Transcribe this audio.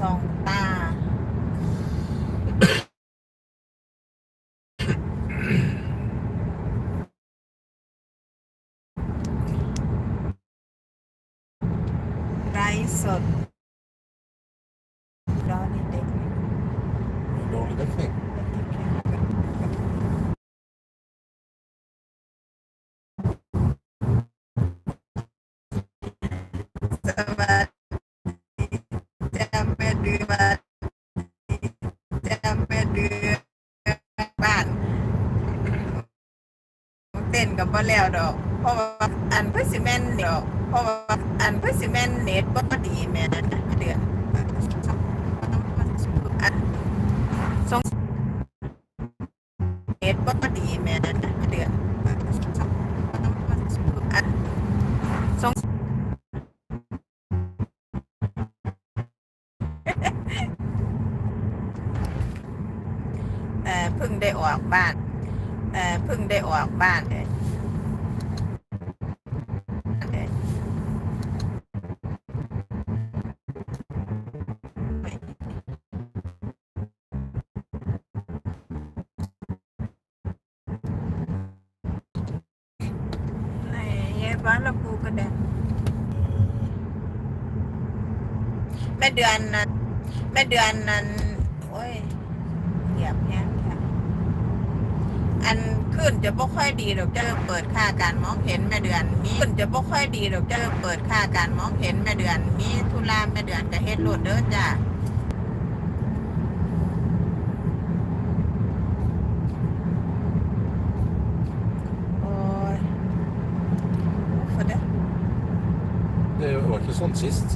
สองตา ไร้สด ดือนจำเป็นเดือนบ้านเต้นกับบ่แล้วดอก เพราะว่าอันเพื่อสิแม่นดอก เพราะว่าอันเพื่อสิแม่นเน็ตบ่ดีแม่เดือนอันสงเน็ตบ่ดีแม่เดือน เพิ่งได้ออกบ้านเอ่อเพิ่งได้ออกบ้านเลยไหนยายบ้านเราปูกระเด็นแม่เดือนนั้นแม่เดือนนั้นโอ้ยเหยียบแห้งค่ะ อันขึ้นจะบ่ค่อยดีดอกจะเปิดค่าการมองเห็นแม่เดือนมีขึ้นจะบ่ค่อยดีดอกจะเปิดค่าการมองเห็นแม่เดือนมีธุระแม่เดือนจะเฮ็ดโลดเด้อจ้าโอ้ย for det. Det var ikke sånn sist.